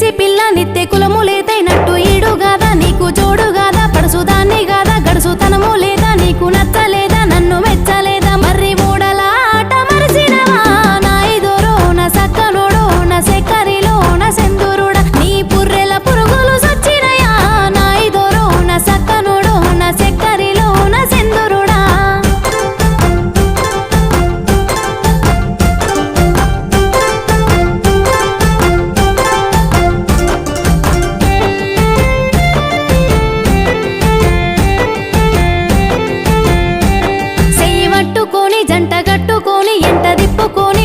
చేసే పిల్ల నిత్య కులము లేదైనట్టు ఈడు గాదా నీకు చూడు గాదా పడుసుదాన్ని గాదా గడుసు తనము లేదా నీకు నచ్చలేదా నన్ను మెచ్చలేదా మర్రి మూడలా ఆట మరిసినవా జంట గట్టుకొని ఎంట తిప్పుకొని